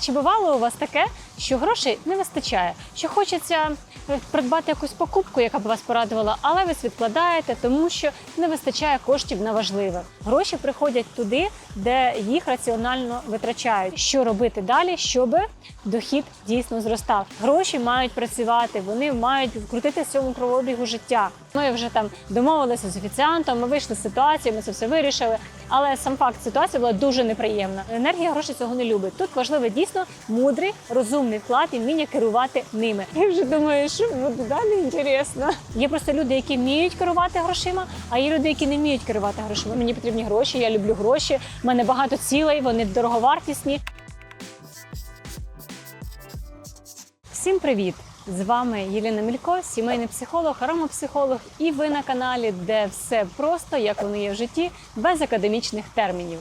Чи бувало у вас таке, що грошей не вистачає? Що хочеться е, придбати якусь покупку, яка б вас порадувала, але ви відкладаєте, тому що не вистачає коштів на важливе. Гроші приходять туди, де їх раціонально витрачають. Що робити далі, щоб дохід дійсно зростав? Гроші мають працювати, вони мають крутити в цьому кровообігу життя. Ми вже там домовилися з офіціантом, ми вийшли з ситуації, ми це все вирішили. Але сам факт ситуації була дуже неприємна. Енергія грошей цього не любить. Тут важливий дійсно мудрий, розумний вклад і вміння керувати ними. Я вже думаю, що буде далі інтересно. Є просто люди, які вміють керувати грошима, а є люди, які не вміють керувати грошима. Мені потрібні гроші, я люблю гроші. в мене багато цілей, вони дороговартісні. Всім привіт! З вами Єліна Мілько, сімейний психолог, аромапсихолог, і ви на каналі, де все просто, як воно є в житті, без академічних термінів.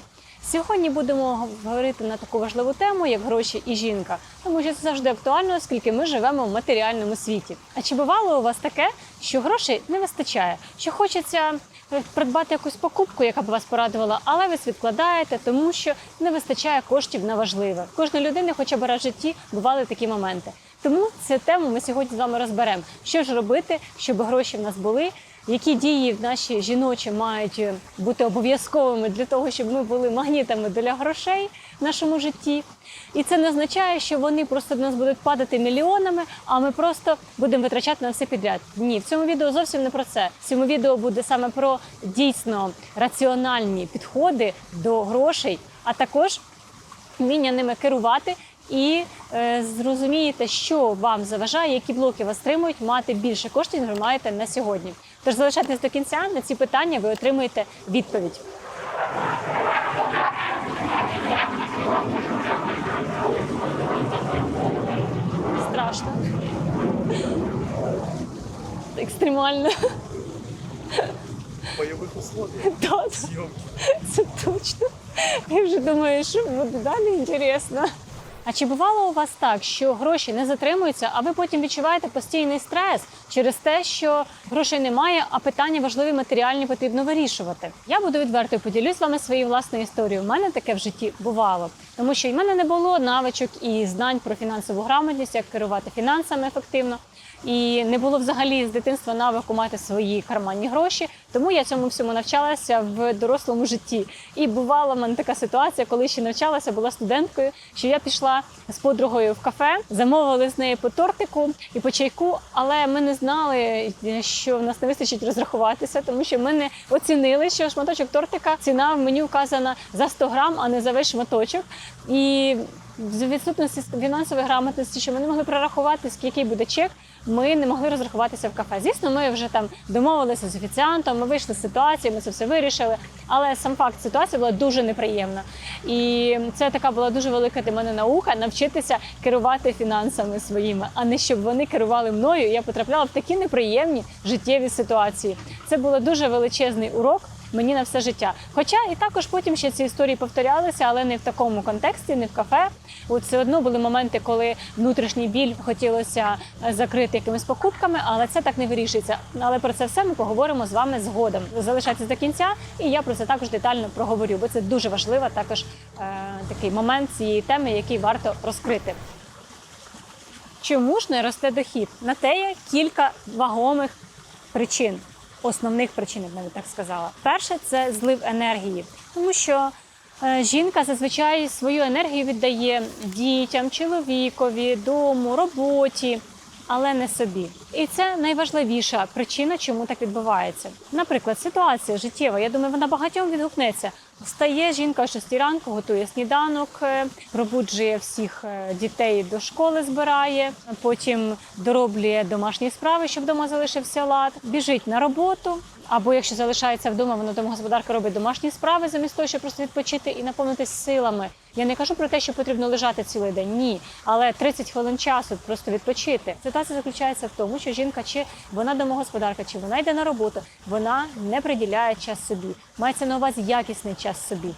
Сьогодні будемо говорити на таку важливу тему, як гроші і жінка, тому що це завжди актуально, оскільки ми живемо в матеріальному світі. А чи бувало у вас таке, що грошей не вистачає? Що хочеться е, придбати якусь покупку, яка б вас порадувала, але ви відкладаєте, тому що не вистачає коштів на важливе. Кожної людини, хоча б раз в житті, бували такі моменти. Тому цю тему ми сьогодні з вами розберемо. Що ж робити, щоб гроші в нас були, які дії наші жіночі мають е, бути обов'язковими для того, щоб ми були магнітами для грошей в нашому житті. І це не означає, що вони просто до нас будуть падати мільйонами, а ми просто будемо витрачати на все підряд. Ні, в цьому відео зовсім не про це. В цьому відео буде саме про дійсно раціональні підходи до грошей, а також вміння ними керувати. І е, зрозумієте, що вам заважає, які блоки вас стримують мати більше коштів, ніж ви маєте на сьогодні. Тож залишайтесь до кінця на ці питання, ви отримуєте відповідь. Страшно. Екстремально. бойових условиях Да, да. Це точно. Я вже думаю, що буде далі інтересно. А чи бувало у вас так, що гроші не затримуються, а ви потім відчуваєте постійний стрес через те, що грошей немає, а питання важливі матеріальні потрібно вирішувати? Я буду відверто і поділюсь з вами своєю власною історією. У мене таке в житті бувало, тому що в мене не було навичок і знань про фінансову грамотність, як керувати фінансами ефективно. І не було взагалі з дитинства навику мати свої карманні гроші. Тому я цьому всьому навчалася в дорослому житті. І бувала в мене така ситуація, коли ще навчалася, була студенткою, що я пішла з подругою в кафе, замовили з неї по тортику і по чайку, але ми не знали, що в нас не вистачить розрахуватися, тому що ми не оцінили, що шматочок тортика ціна в меню вказана за 100 грам, а не за весь шматочок. І з відсутності фінансової грамотності, що ми не могли прорахувати, який буде чек, ми не могли розрахуватися в кафе. Звісно, ми вже там домовилися з офіціантом, ми вийшли з ситуації, ми це все вирішили. Але сам факт ситуації була дуже неприємна. І це така була дуже велика для мене наука навчитися керувати фінансами своїми, а не щоб вони керували мною. Я потрапляла в такі неприємні життєві ситуації. Це було дуже величезний урок мені на все життя. Хоча і також потім ще ці історії повторялися, але не в такому контексті, не в кафе. От все одно були моменти, коли внутрішній біль хотілося е, закрити якимись покупками, але це так не вирішується. Але про це все ми поговоримо з вами згодом. Залишайтесь до кінця, і я про це також детально проговорю, бо це дуже важливо також е, такий момент цієї теми, який варто розкрити. Чому ж не росте дохід? На те є кілька вагомих причин основних причин, я навіть так сказала. Перше це злив енергії, тому що е, жінка зазвичай свою енергію віддає дітям, чоловікові, дому, роботі. Але не собі, і це найважливіша причина, чому так відбувається. Наприклад, ситуація життєва. Я думаю, вона багатьом відгукнеться. Встає жінка о 6 ранку, готує сніданок, е, пробуджує всіх е, дітей до школи, збирає, потім дороблює домашні справи, щоб вдома залишився лад, біжить на роботу. Або якщо залишається вдома, вона домогосподарка робить домашні справи замість того, щоб просто відпочити і наповнитись силами. Я не кажу про те, що потрібно лежати цілий день. Ні, але 30 хвилин часу просто відпочити. Ситуація заключається в тому, що жінка чи вона домогосподарка, чи вона йде на роботу, вона не приділяє час собі. Мається на увазі якісний час собі.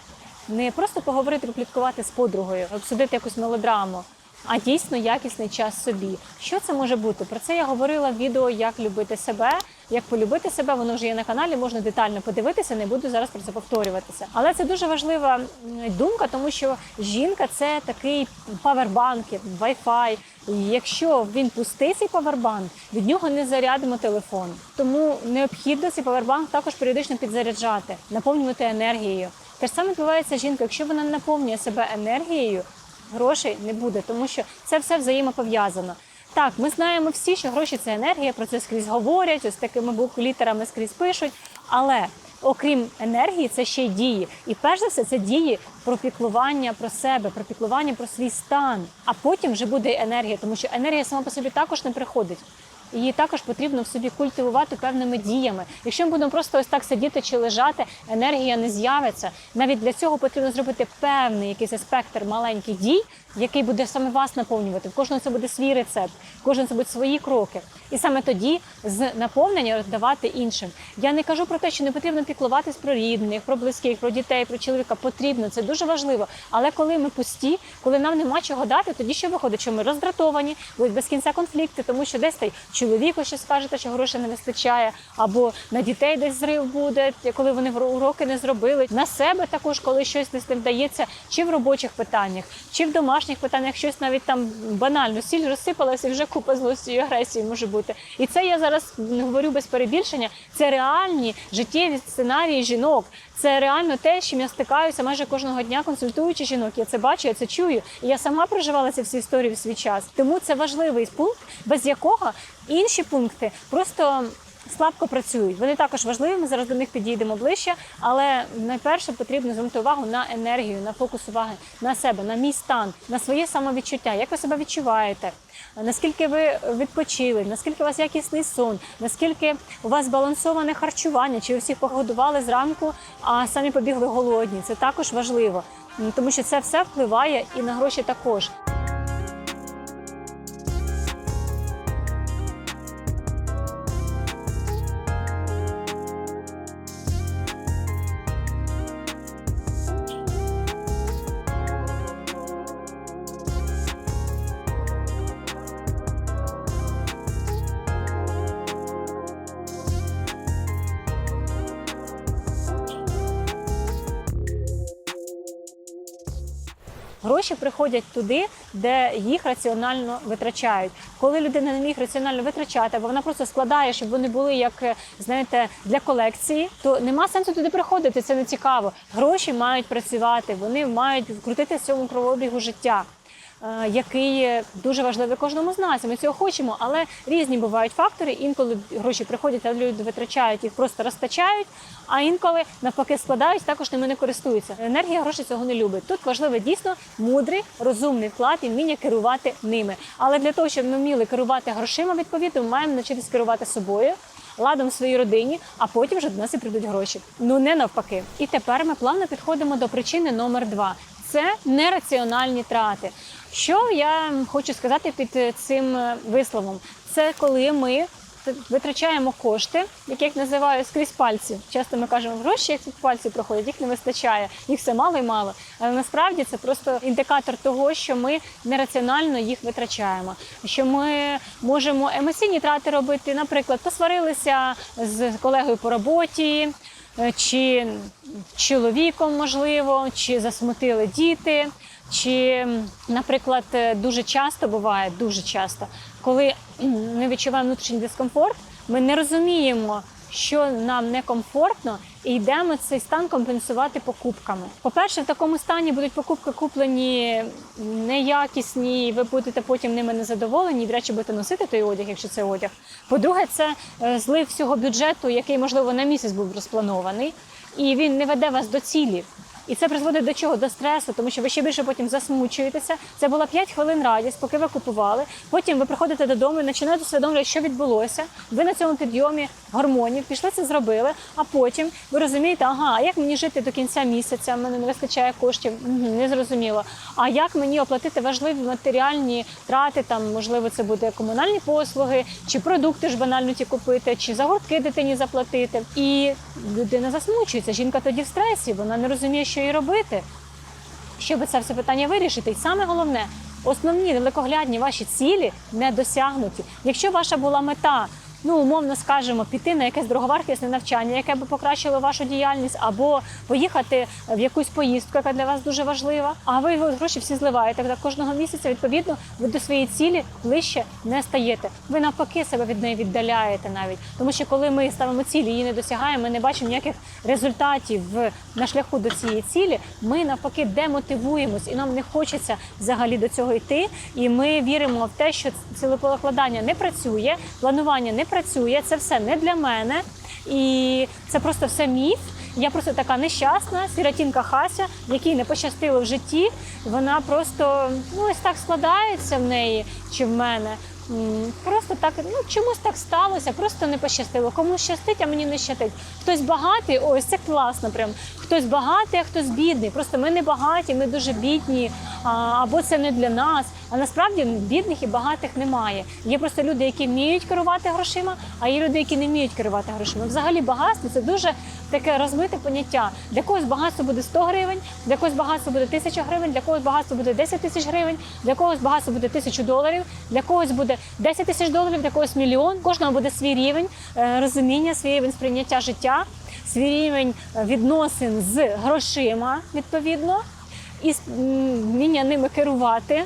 Не просто поговорити, попліткувати з подругою, обсудити якусь мелодраму. а дійсно якісний час собі. Що це може бути? Про це я говорила в відео Як любити себе. Як полюбити себе, воно вже є на каналі, можна детально подивитися, не буду зараз про це повторюватися. Але це дуже важлива думка, тому що жінка це такий павербанк, Wi-Fi. Якщо він пустий цей павербанк, від нього не зарядимо телефон. Тому необхідно цей павербанк також періодично підзаряджати, наповнювати енергією. Те ж саме відбувається з жінкою. Якщо вона наповнює себе енергією, грошей не буде, тому що це все взаємопов'язано. Так, ми знаємо всі, що гроші це енергія, про це скрізь говорять, ось такими букв-літерами скрізь пишуть. Але окрім енергії, це ще й дії. І перш за все, це дії про піклування про себе, про піклування про свій стан. А потім вже буде енергія, тому що енергія сама по собі також не приходить. Її також потрібно в собі культивувати певними діями. Якщо ми будемо просто ось так сидіти чи лежати, енергія не з'явиться. Навіть для цього потрібно зробити певний якийсь спектр маленьких дій, який буде саме вас наповнювати. В кожного це буде свій рецепт, кожного це будуть свої кроки. І саме тоді з наповнення роздавати іншим. Я не кажу про те, що не потрібно піклуватись про рідних, про близьких, про дітей, про чоловіка. Потрібно, це дуже важливо. Але коли ми пусті, коли нам нема чого дати, тоді що виходить, що ми роздратовані, будуть без кінця конфлікти, тому що десь той чоловіку щось скажете, що грошей не вистачає, або на дітей десь зрив буде, коли вони уроки не зробили. На себе також, коли щось не вдається, чи в робочих питаннях, чи в домашніх питаннях, щось навіть там банально, сіль розсипалася, вже купа злості і агресії може бути. І це я зараз говорю без перебільшення. Це реальні життєві сценарії жінок. Це реально те, з чим я стикаюся майже кожного дня, консультуючи жінок. Я це бачу, я це чую. І я сама проживала ці всі історії в свій час. Тому це важливий пункт, без якого інші пункти просто. Слабко працюють. Вони також важливі. Ми зараз до них підійдемо ближче. Але найперше потрібно звернути увагу на енергію, на фокус уваги на себе, на мій стан, на своє самовідчуття. Як ви себе відчуваєте? Наскільки ви відпочили, наскільки у вас якісний сон, наскільки у вас збалансоване харчування, чи всіх погодували зранку, а самі побігли голодні. Це також важливо, тому що це все впливає і на гроші також. Гроші приходять туди, де їх раціонально витрачають. Коли людина не міг раціонально витрачати, або вона просто складає, щоб вони були як е, знаєте для колекції, то нема сенсу туди приходити. Це не цікаво. Гроші мають працювати, вони мають крутити в цьому кровообігу життя. Е, Який дуже важливий кожному з нас, ми цього хочемо, але різні бувають фактори. Інколи гроші приходять, а люди витрачають їх, просто розтачають. А інколи навпаки складають, також ними не користуються. Енергія грошей цього не любить. Тут важливий дійсно мудрий, розумний вклад і вміння керувати ними. Але для того, щоб ми вміли керувати грошима, відповідно, ми маємо навчитись керувати собою. Ладом в своїй родині, а потім вже до нас і прийдуть гроші. Ну не навпаки. І тепер ми плавно підходимо до причини номер два: це нераціональні трати. Що я хочу сказати під е, цим е, висловом? Це коли ми витрачаємо кошти, яких називаю скрізь пальці. Часто ми кажемо, гроші як тут пальці проходять, їх не вистачає, їх все мало і мало. Але насправді це просто індикатор того, що ми нераціонально їх витрачаємо. Що ми можемо емоційні трати робити, наприклад, посварилися з колегою по роботі. е, Чи чоловіком, можливо, чи засмутили діти, чи, наприклад, е, дуже часто буває, дуже часто, коли ми відчуваємо внутрішній дискомфорт, ми не розуміємо, що нам некомфортно, і йдемо цей стан компенсувати покупками. По-перше, в такому стані будуть покупки куплені неякісні, і ви будете потім ними незадоволені, і вряд чи будете носити той одяг, якщо це одяг. По-друге, це е, злив всього бюджету, який, можливо, на місяць був розпланований, і він не веде вас до цілі. І це призводить до чого? До стресу, тому що ви ще більше потім засмучуєтеся. Це була 5 хвилин радість, поки ви купували. Потім ви приходите додому і починаєте усвідомлювати, що відбулося. Ви на цьому підйомі гормонів пішли це зробили. А потім ви розумієте, ага, як мені жити до кінця місяця? Мене не вистачає коштів. Не зрозуміло. А як мені оплатити важливі матеріальні трати? Там можливо, це буде комунальні послуги, чи продукти ж банально ті купити, чи за гуртки дитині заплатити. І людина засмучується. Жінка тоді в стресі, вона не розуміє, що їй робити щоб це все питання вирішити. І саме головне основні далекоглядні ваші цілі не досягнуті. Якщо ваша була мета. Ну, умовно скажемо, піти на якесь дороговартісне навчання, яке би покращило вашу діяльність, або поїхати в якусь поїздку, яка для вас дуже важлива. А ви гроші всі зливаєте. Так кожного місяця, відповідно, ви до своєї цілі ближче не стаєте. Ви навпаки себе від неї віддаляєте навіть. Тому що коли ми ставимо цілі, її не досягаємо, ми не бачимо ніяких результатів на шляху до цієї цілі. Ми навпаки демотивуємось, і нам не хочеться взагалі до цього йти. І ми віримо в те, що цілеполокладання не працює, планування не працює. Це все не для мене, і це просто все міф. Я просто така нещасна, сиротінка Хася, якій не пощастило в житті. Вона просто ну ось так складається в неї чи в мене. Просто так, ну чомусь так сталося, просто не пощастило. Комусь щастить, а мені не щастить. Хтось багатий, ось це класно. Прям хтось багатий, а хтось бідний. Просто ми не багаті, ми дуже бідні, або це не для нас. А насправді бідних і багатих немає. Є просто люди, які вміють керувати грошима, а є люди, які не вміють керувати грошима. Взагалі багатство це дуже таке розмите поняття. Для когось багатство буде 100 гривень, для когось багатство буде 1000 гривень, для когось багатство буде 10 тисяч гривень, для когось багатство буде 1000 доларів, для когось буде 10 тисяч доларів, для когось мільйон. Кожного буде свій рівень е, розуміння, свій рівень сприйняття життя, свій рівень відносин з грошима відповідно, і вміння ними керувати.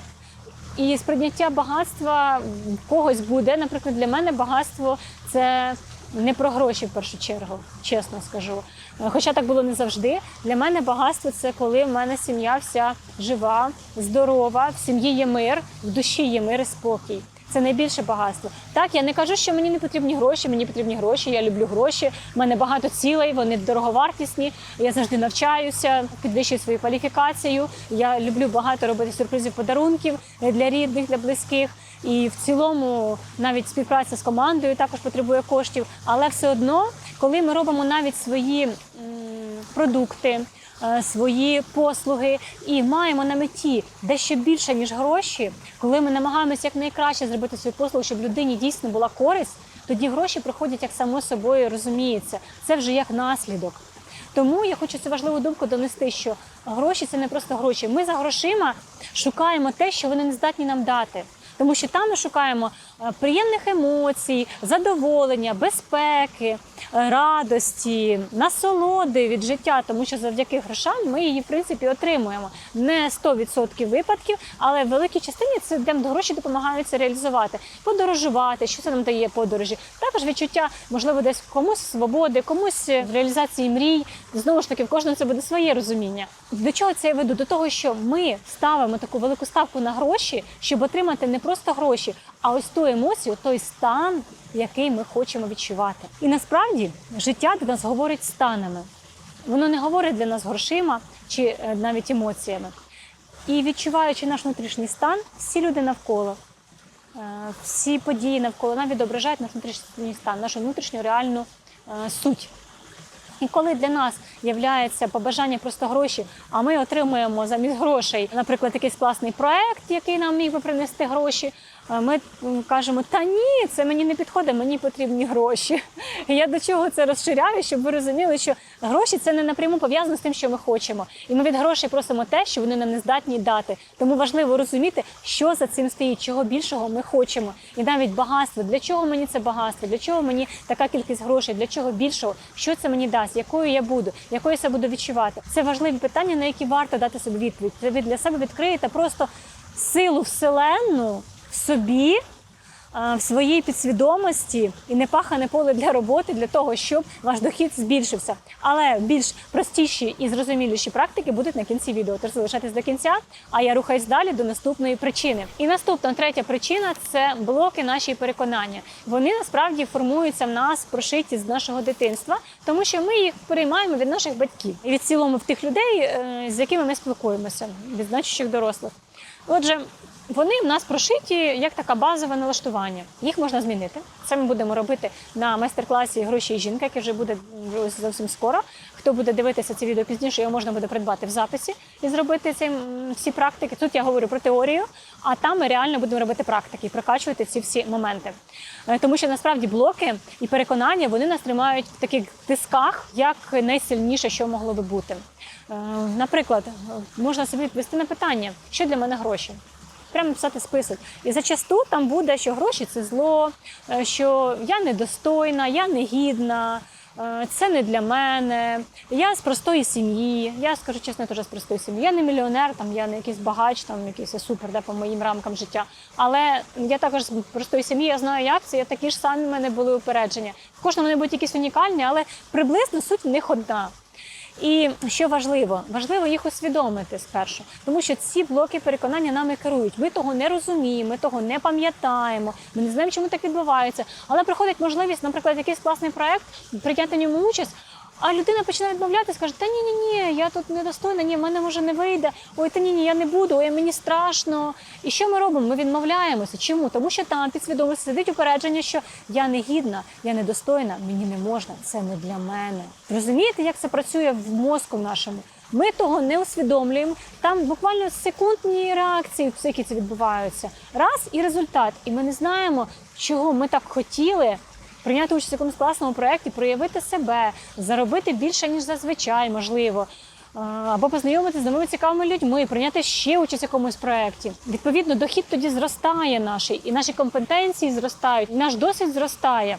І сприйняття багатства когось буде. Наприклад, для мене багатство це не про гроші в першу чергу, чесно скажу. Хоча так було не завжди. Для мене багатство це коли в мене сім'я вся жива, здорова, в сім'ї є мир, в душі є мир і спокій. Це найбільше багатство. Так, я не кажу, що мені не потрібні гроші. Мені потрібні гроші. Я люблю гроші. У мене багато цілей, вони дороговартісні. Я завжди навчаюся, підвищую свою кваліфікацію. Я люблю багато робити сюрпризів, подарунків для рідних, для близьких. І в цілому навіть співпраця з командою також потребує коштів. Але все одно, коли ми робимо навіть свої м, продукти, свої послуги і маємо на меті дещо більше ніж гроші, коли ми намагаємося якнайкраще зробити свою послугу, щоб людині дійсно була користь, тоді гроші приходять як само собою розуміється. Це вже як наслідок. Тому я хочу цю важливу думку донести, що гроші це не просто гроші. Ми за грошима шукаємо те, що вони не здатні нам дати. Тому що там ми шукаємо е, приємних емоцій, задоволення, безпеки, е, радості, насолоди від життя, тому що завдяки грошам ми її в принципі отримуємо. Не 100% випадків, але в великій частині це де гроші допомагають це реалізувати, подорожувати, що це нам дає подорожі. Також відчуття, можливо, десь комусь свободи, комусь е, реалізації мрій. Знову ж таки, в кожного це буде своє розуміння. До чого це я веду? До того, що ми ставимо таку велику ставку на гроші, щоб отримати не просто гроші, а ось ту емоцію, той стан, який ми хочемо відчувати. І насправді життя до нас говорить станами. Воно не говорить для нас грошима чи е, навіть емоціями. І відчуваючи наш внутрішній стан, всі люди навколо, е, всі події навколо нам відображають наш внутрішній стан, нашу внутрішню реальну е, суть. І коли для нас являється побажання просто гроші, а ми отримуємо замість грошей, наприклад, якийсь класний проект, який нам міг би принести гроші. Е, Ми кажемо, та ні, це мені не підходить, мені потрібні гроші. Я до чого це розширяю, щоб ви розуміли, що гроші це не напряму пов'язано з тим, що ми хочемо. І ми від грошей просимо те, що вони нам не здатні дати. Тому важливо розуміти, що за цим стоїть, чого більшого ми хочемо. І навіть багатство. Для чого мені це багатство? Для чого мені така кількість грошей? Для чого більшого? Що це мені дасть? Якою я буду? Якою я себе буду відчувати? Це важливі питання, на які варто дати собі відповідь. Ви для себе відкриєте просто силу вселенну собі. В своїй підсвідомості і непахане поле для роботи для того, щоб ваш дохід збільшився. Але більш простіші і зрозуміліші практики будуть на кінці відео. Тож залишайтесь до кінця, а я рухаюсь далі до наступної причини. І наступна третя причина це блоки наші переконання. Вони насправді формуються в нас прошиті з нашого дитинства, тому що ми їх переймаємо від наших батьків і від цілому в тих людей, е, з якими ми спілкуємося, від значущих дорослих. Отже, вони в нас прошиті як така базове налаштування. Їх можна змінити. Це ми будемо робити на майстер-класі гроші і жінка, який вже буде зовсім скоро. Хто буде дивитися це відео пізніше, його можна буде придбати в записі і зробити ці всі практики. Тут я говорю про теорію, а там ми реально будемо робити практики і прокачувати ці всі моменти. Е, Тому що насправді блоки і переконання вони нас тримають в таких тисках, як найсильніше, що могло би бути. Е, Наприклад, можна собі відповісти на питання, що для мене гроші. Прямо писати список. І зачасту там буде, що гроші це зло, е, що я недостойна, я негідна. е, Це не для мене. Я з простої сім'ї. Я скажу чесно, теж з простої сім'ї. Я не мільйонер, там я не якийсь багач, там якийсь супер, де по моїм рамкам життя. Але я також з простої сім'ї. Я знаю, як це. Я такі ж самі в мене були упередження. В кожному вони будуть якісь унікальні, але приблизно суть в них одна. І що важливо, важливо їх усвідомити спершу, тому що ці блоки переконання нами керують. Ми того не розуміємо, ми того не пам'ятаємо, ми не знаємо, чому так відбувається. Але приходить можливість, наприклад, якийсь класний проект, прийняти ньому участь. А людина починає відмовляти, скаже, та ні, ні, ні, я тут недостойна, ні, в мене може не вийде. Ой, та ні, ні, я не буду, ой, мені страшно. І що ми робимо? Ми відмовляємося. Чому? Тому що там підсвідомо сидить упередження, що я не гідна, я недостойна, мені не можна, це не для мене. Розумієте, як це працює в мозку нашому? Ми того не усвідомлюємо. Там буквально секундні реакції, це відбуваються. Раз і результат. І ми не знаємо, чого ми так хотіли прийняти участь в якомусь класному проєкті, проявити себе, заробити більше, ніж зазвичай, можливо. Або познайомитися з новими цікавими людьми, прийняти ще участь в якомусь проєкті. Відповідно, дохід тоді зростає наш, і наші компетенції зростають, і наш досвід зростає.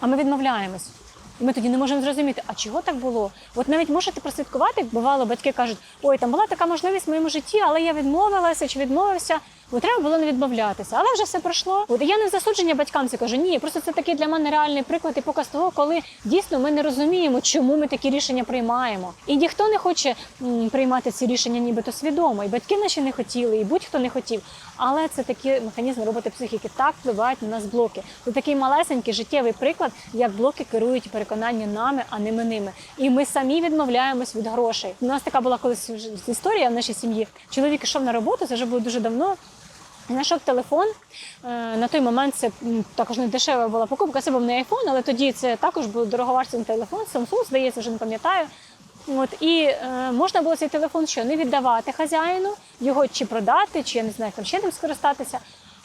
А ми відмовляємось. І ми тоді не можемо зрозуміти, а чого так було? От навіть можете прослідкувати, як бувало, батьки кажуть, ой, там була така можливість в моєму житті, але я відмовилася чи відмовився. Бо треба було не відмовлятися, але вже все пройшло. От я не засудження батькам це кажу. Ні, просто це такий для мене реальний приклад і показ того, коли дійсно ми не розуміємо, чому ми такі рішення приймаємо. І ніхто не хоче м, приймати ці рішення, нібито свідомо. І батьки наші не хотіли, і будь-хто не хотів. Але це такі механізми роботи психіки так впливають на нас блоки. Це такий малесенький життєвий приклад, як блоки керують переконання нами, а не ми ними. І ми самі відмовляємось від грошей. У нас така була колись історія в нашій сім'ї. Чоловік йшов на роботу, це вже було дуже давно. Знайшов телефон. Е, На той момент це також не дешева була покупка. Це був не iPhone, але тоді це також був дороговартісний телефон. Samsung, здається, вже не пам'ятаю. От і е, можна було цей телефон що не віддавати хазяїну, його чи продати, чи я не знаю, там ще ним скористатися.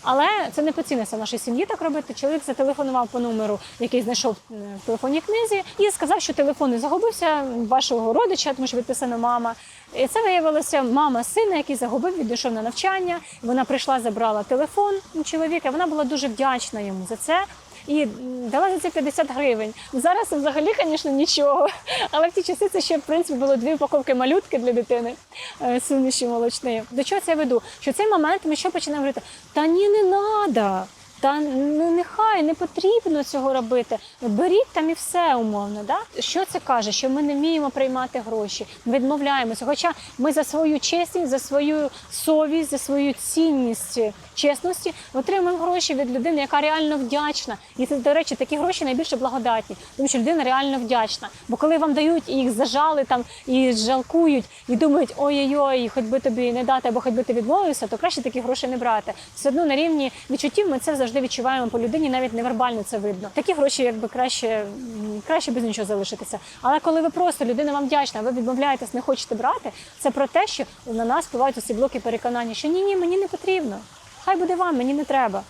Але це не поціниться нашій сім'ї так робити. Чоловік зателефонував по номеру, який знайшов е, в телефонній книзі, і сказав, що телефон не загубився вашого родича, тому що відписана мама. І це виявилося мама сина, який загубив, відійшов на навчання. Вона прийшла, забрала телефон у чоловіка. Вона була дуже вдячна йому за це. І дала за це 50 гривень. Зараз взагалі, звісно, нічого. Але в ті часи це ще в принципі було дві упаковки малютки для дитини е, суміші молочної. До чого це я веду? Що цей момент ми що починаємо говорити? Та ні, не треба. Та ну нехай не потрібно цього робити. Беріть там і все умовно. Да? Що це каже? Що ми не вміємо приймати гроші, відмовляємося. Хоча ми за свою чесність, за свою совість, за свою цінність чесності отримуємо гроші від людини, яка реально вдячна. І це, до речі, такі гроші найбільше благодатні, тому що людина реально вдячна. Бо коли вам дають і їх зажали там і жалкують, і думають, ой-ой-ой, хоч би тобі не дати, або хоч би ти відмовився, то краще такі гроші не брати. Все одно на рівні відчуттів ми це завжди відчуваємо по людині, навіть невербально це видно. Такі гроші, якби краще, краще без нічого залишитися. Але коли ви просто людина вам вдячна, ви відмовляєтесь, не хочете брати, це про те, що на нас впливають ці блоки переконання, що ні, ні, мені не потрібно. Хай буде вам, мені не треба.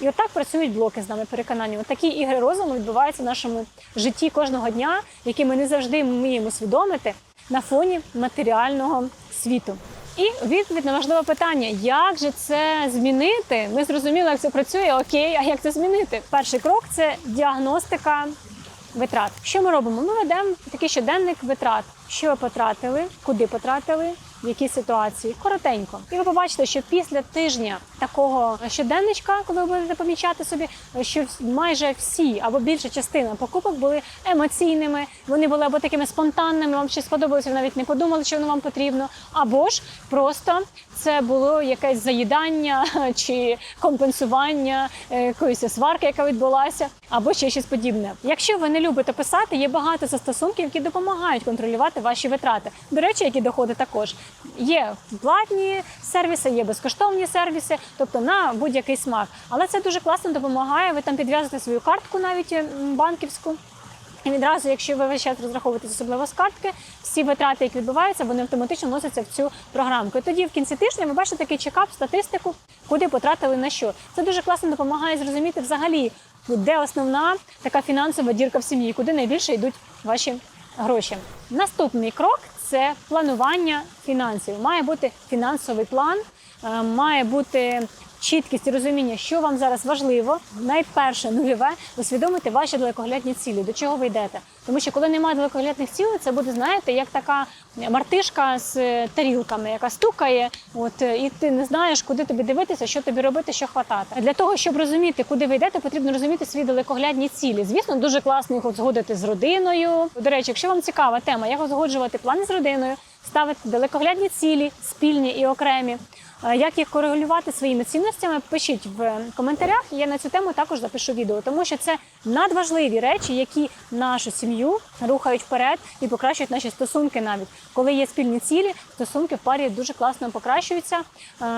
І отак працюють блоки з нами переконання. От такі ігри розуму відбуваються в нашому житті кожного дня, які ми не завжди вміємо свідомити на фоні матеріального світу. І відповідь на важливе питання: як же це змінити? Ми зрозуміли, як це працює. Окей, а як це змінити? Перший крок це діагностика витрат. Що ми робимо? Ми ведемо такий щоденник витрат. Що ви потратили, куди потратили, в якій ситуації коротенько. І ви побачите, що після тижня такого щоденничка, коли ви будете помічати собі, що майже всі або більша частина покупок були емоційними, вони були або такими спонтанними, вам щось сподобалося, ви навіть не подумали, що воно вам потрібно, або ж просто це було якесь заїдання чи компенсування е, якоїсь сварки, яка відбулася, або ще щось подібне. Якщо ви не любите писати, є багато застосунків, які допомагають контролювати ваші витрати. До речі, які доходи також є платні сервіси, є безкоштовні сервіси, тобто на будь-який смак. Але це дуже класно допомагає. Ви там підв'язуєте свою картку, навіть банківську. І відразу, якщо ви весь час розраховуєте особливо з картки, всі витрати, які відбуваються, вони автоматично вносяться в цю програмку. І тоді в кінці тижня ви бачите такий чекап, статистику, куди потратили на що. Це дуже класно допомагає зрозуміти взагалі, де основна така фінансова дірка в сім'ї, куди найбільше йдуть ваші гроші. Наступний крок це планування фінансів. Має бути фінансовий план. е, має бути чіткість і розуміння, що вам зараз важливо. Найперше нульове усвідомити ваші далекоглядні цілі, до чого ви йдете. Тому що коли немає далекоглядних цілей, це буде, знаєте, як така мартишка з е, тарілками, яка стукає, от е, і ти не знаєш, куди тобі дивитися, що тобі робити, що хватати. Для того, щоб розуміти, куди ви йдете, потрібно розуміти свої далекоглядні цілі. Звісно, дуже класно їх узгодити з родиною. До речі, якщо вам цікава тема, як узгоджувати плани з родиною, ставити далекоглядні цілі, спільні і окремі. Як їх корелювати своїми цінностями? Пишіть в коментарях. Я на цю тему також запишу відео, тому що це надважливі речі, які нашу сім'ю рухають вперед і покращують наші стосунки. Навіть коли є спільні цілі, стосунки в парі дуже класно покращуються.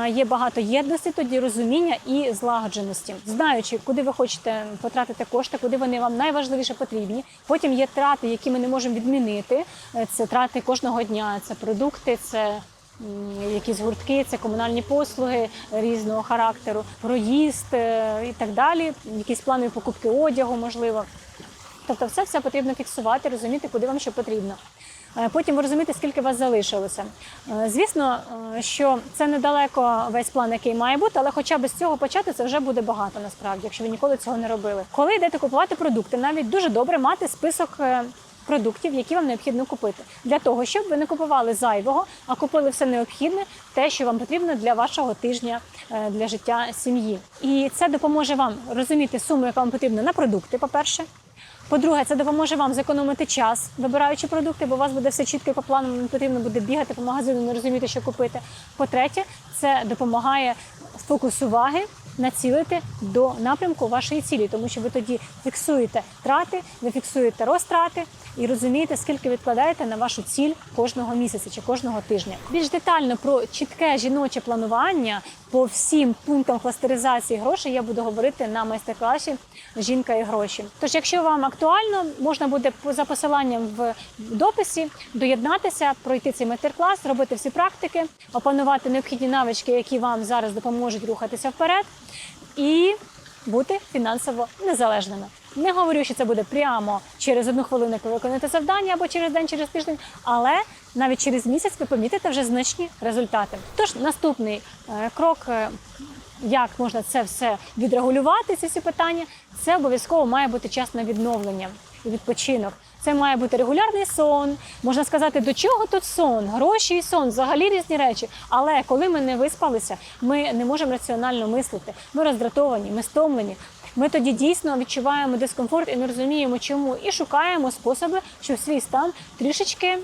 Є багато єдності, тоді розуміння і злагодженості, знаючи, куди ви хочете потратити кошти, куди вони вам найважливіше потрібні. Потім є трати, які ми не можемо відмінити. Е, Це трати кожного дня, це продукти, це якісь гуртки, це комунальні послуги різного характеру, проїзд е, і так далі, якісь планові покупки одягу, можливо. Тобто, все все потрібно фіксувати, розуміти, куди вам що потрібно. Е, Потім ви розумієте, скільки вас залишилося. Е, Звісно, що це недалеко весь план, який має бути, але хоча б з цього почати це вже буде багато насправді, якщо ви ніколи цього не робили. Коли йдете купувати продукти, навіть дуже добре мати список. Продуктів, які вам необхідно купити, для того, щоб ви не купували зайвого, а купили все необхідне, те, що вам потрібно для вашого тижня е, для життя сім'ї. І це допоможе вам розуміти суму, яка вам потрібна на продукти. По перше, по-друге, це допоможе вам зекономити час, вибираючи продукти, бо у вас буде все чітко по плану, не потрібно буде бігати по магазину, не розуміти, що купити. По-третє, це допомагає фокус уваги націлити до напрямку вашої цілі, тому що ви тоді фіксуєте трати, ви фіксуєте розтрати і розумієте, скільки відкладаєте на вашу ціль кожного місяця чи кожного тижня. Більш детально про чітке жіноче планування по всім пунктам кластеризації грошей я буду говорити на майстер-класі Жінка і гроші. Тож, якщо вам актуально, можна буде за посиланням в дописі доєднатися, пройти цей майстер-клас, робити всі практики, опанувати необхідні навички, які вам зараз допоможуть рухатися вперед, і бути фінансово незалежними. Не говорю, що це буде прямо через одну хвилину, ви виконуєте завдання або через день, через тиждень, але навіть через місяць ви помітите вже значні результати. Тож наступний е, крок. е, як можна це все відрегулювати, ці всі питання, це обов'язково має бути час на відновлення і відпочинок. Це має бути регулярний сон. Можна сказати, до чого тут сон, гроші і сон, взагалі різні речі. Але коли ми не виспалися, ми не можемо раціонально мислити. Ми роздратовані, ми стомлені. Ми тоді дійсно відчуваємо дискомфорт і не розуміємо, чому, і шукаємо способи, щоб свій стан трішечки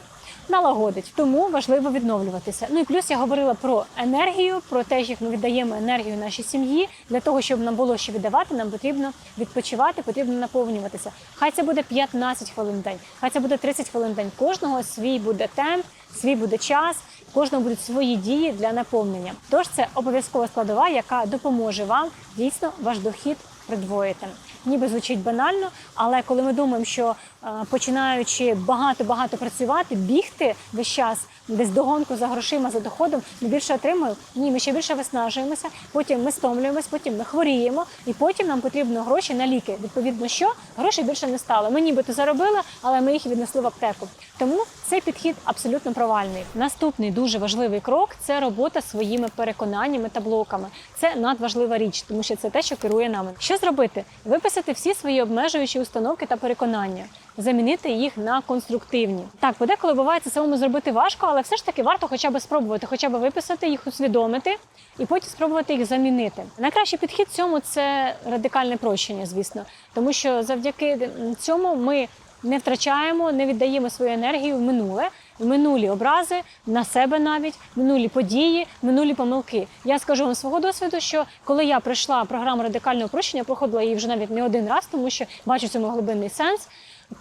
налагодить. Тому важливо відновлюватися. Ну і плюс я говорила про енергію, про те, як ми віддаємо енергію нашій сім'ї. Для того, щоб нам було що віддавати, нам потрібно відпочивати, потрібно наповнюватися. Хай це буде 15 хвилин в день, хай це буде 30 хвилин в день. Кожного свій буде темп, свій буде час. Кожного будуть свої дії для наповнення. Тож це обов'язкова складова, яка допоможе вам дійсно ваш дохід придвоїти. Ніби звучить банально, але коли ми думаємо, що е, починаючи багато-багато працювати, бігти весь час десь догонку за грошима, за доходом, ми більше отримуємо. Ні, ми ще більше виснажуємося, потім ми стомлюємось, потім ми хворіємо, і потім нам потрібно гроші на ліки. Відповідно, що грошей більше не стало. Ми нібито заробили, але ми їх віднесли в аптеку. Тому цей підхід абсолютно провальний. Наступний дуже важливий крок це робота своїми переконаннями та блоками. Це надважлива річ, тому що це те, що керує нами. Що зробити? Виписати всі свої обмежуючі установки та переконання. Замінити їх на конструктивні. Так, подеколи буває це самому зробити важко, але все ж таки варто хоча б спробувати, хоча б виписати їх, усвідомити і потім спробувати їх замінити. Найкращий підхід цьому це радикальне прощення, звісно, тому що завдяки цьому ми не втрачаємо, не віддаємо свою енергію в минуле, минулі образи на себе навіть, минулі події, минулі помилки. Я скажу вам свого досвіду, що коли я пройшла програму радикального прощення, проходила її вже навіть не один раз, тому що бачу в цьому глибинний сенс.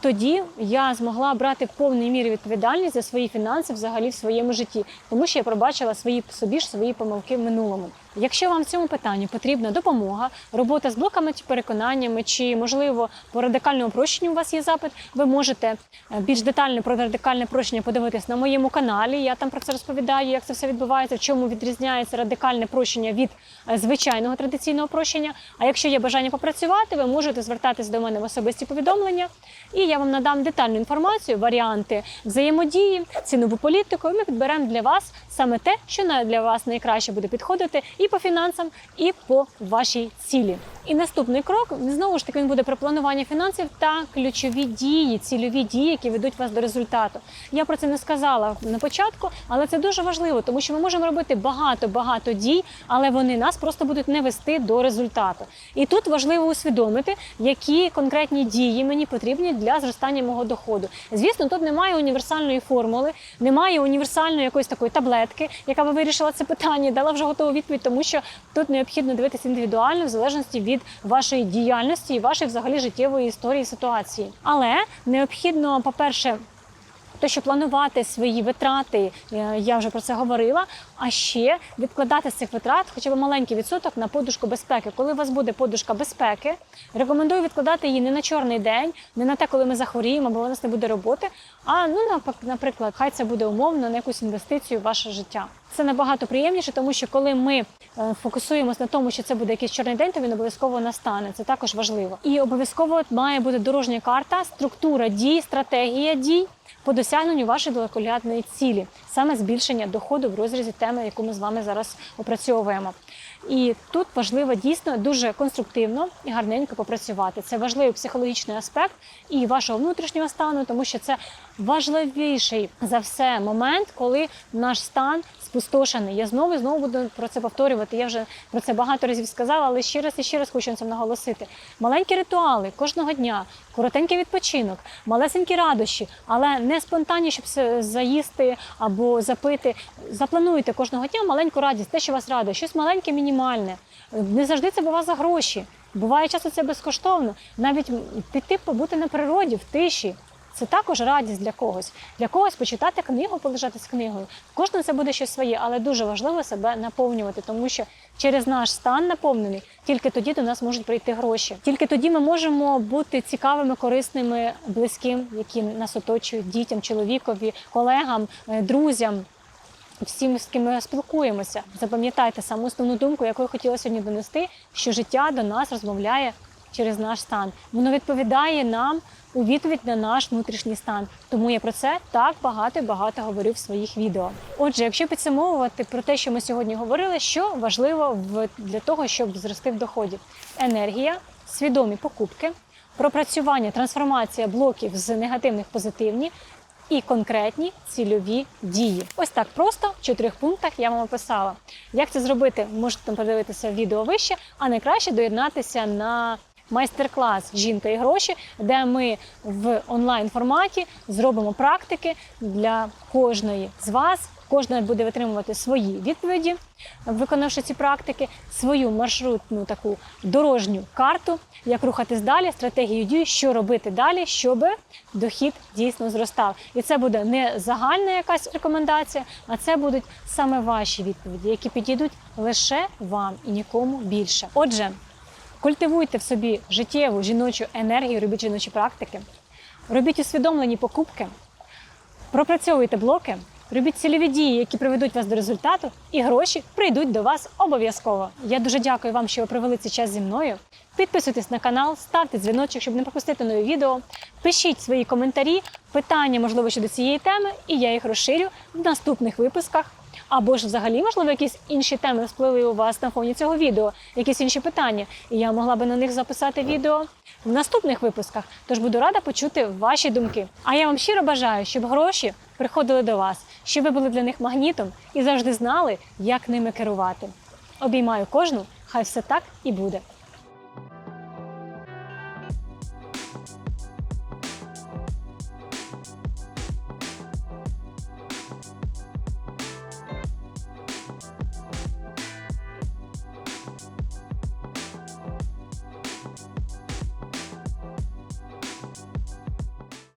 Тоді я змогла брати в повній мірі відповідальність за свої фінанси взагалі в своєму житті, тому що я пробачила свої собі ж свої помилки в минулому. Якщо вам в цьому питанні потрібна допомога, робота з блоками чи переконаннями, чи можливо по радикальному прощенню у вас є запит, ви можете е, більш детально про радикальне прощення подивитись на моєму каналі. Я там про це розповідаю, як це все відбувається, в чому відрізняється радикальне прощення від е, звичайного традиційного прощення. А якщо є бажання попрацювати, ви можете звертатись до мене в особисті повідомлення, і я вам надам детальну інформацію, варіанти взаємодії, цінову політику. І ми підберемо для вас саме те, що для вас найкраще буде підходити і по фінансам, і по вашій цілі. І наступний крок знову ж таки він буде про планування фінансів та ключові дії, цільові дії, які ведуть вас до результату. Я про це не сказала на початку, але це дуже важливо, тому що ми можемо робити багато багато дій, але вони нас просто будуть не вести до результату. І тут важливо усвідомити, які конкретні дії мені потрібні для зростання мого доходу. Звісно, тут немає універсальної формули, немає універсальної якоїсь такої таблетки, яка би вирішила це питання, дала вже готову відповідь, тому що тут необхідно дивитися індивідуально в залежності від вашої діяльності і вашої взагалі життєвої історії ситуації. Але необхідно, по-перше, то, що планувати свої витрати, е, я вже про це говорила. А ще відкладати з цих витрат хоча б маленький відсоток на подушку безпеки. Коли у вас буде подушка безпеки, рекомендую відкладати її не на чорний день, не на те, коли ми захворіємо, бо у нас не буде роботи. А ну наприклад, хай це буде умовно на якусь інвестицію в ваше життя. Це набагато приємніше, тому що коли ми фокусуємось фокусуємося на тому, що це буде якийсь чорний день, то він обов'язково настане. Це також важливо. І обов'язково має бути дорожня карта, структура дій, стратегія дій по досягненню вашої далекоглядної цілі, саме збільшення доходу в розрізі теми, яку ми з вами зараз опрацьовуємо. І тут важливо дійсно дуже конструктивно і гарненько попрацювати. Це важливий психологічний аспект і вашого внутрішнього стану, тому що це важливіший за все момент, коли наш стан спустошений. Я знову і знову буду про це повторювати. Я вже про це багато разів сказала, але ще раз і ще раз хочу на цьому наголосити. Маленькі ритуали кожного дня, коротенький відпочинок, малесенькі радощі, але не спонтанні, щоб заїсти або запити. Заплануйте кожного дня маленьку радість, те, що вас радує, щось маленьке, мінімальне. Не завжди це буває за гроші. Буває часто це безкоштовно. Навіть піти побути на природі в тиші. Це також радість для когось. Для когось почитати книгу, полежати з книгою. Кожного це буде щось своє, але дуже важливо себе наповнювати, тому що через наш стан наповнений, тільки тоді до нас можуть прийти гроші. Тільки тоді ми можемо бути цікавими, корисними, близьким, які нас оточують, дітям, чоловікові, колегам, е, друзям. Всім, з ким ми спілкуємося, запам'ятайте саму основну думку, яку я хотіла сьогодні донести, що життя до нас розмовляє через наш стан. Воно відповідає нам у відповідь на наш внутрішній стан. Тому я про це так багато багато говорю в своїх відео. Отже, якщо підсумовувати про те, що ми сьогодні говорили, що важливо для того, щоб зрости в доході: енергія, свідомі покупки, пропрацювання, трансформація блоків з негативних в позитивні. І конкретні цільові дії. Ось так просто в чотирьох пунктах я вам описала. Як це зробити, можете подивитися відео вище, а найкраще доєднатися на майстер-клас Жінка і гроші, де ми в онлайн форматі зробимо практики для кожної з вас. Кожна буде витримувати свої відповіді, виконавши ці практики, свою маршрутну таку дорожню карту, як рухатись далі, стратегію дій, що робити далі, щоб дохід дійсно зростав. І це буде не загальна якась рекомендація, а це будуть саме ваші відповіді, які підійдуть лише вам і нікому більше. Отже, культивуйте в собі життєву жіночу енергію, робіть жіночі практики, робіть усвідомлені покупки, пропрацьовуйте блоки. Робіть цільові дії, які приведуть вас до результату, і гроші прийдуть до вас обов'язково. Я дуже дякую вам, що ви провели цей час зі мною. Підписуйтесь на канал, ставте дзвіночок, щоб не пропустити нові відео. Пишіть свої коментарі, питання, можливо, щодо цієї теми, і я їх розширю в наступних випусках. Або ж взагалі, можливо, якісь інші теми всплили у вас на фоні цього відео, якісь інші питання, і я могла би на них записати відео в наступних випусках. Тож буду рада почути ваші думки. А я вам щиро бажаю, щоб гроші приходили до вас, щоб ви були для них магнітом і завжди знали, як ними керувати. Обіймаю кожну, хай все так і буде.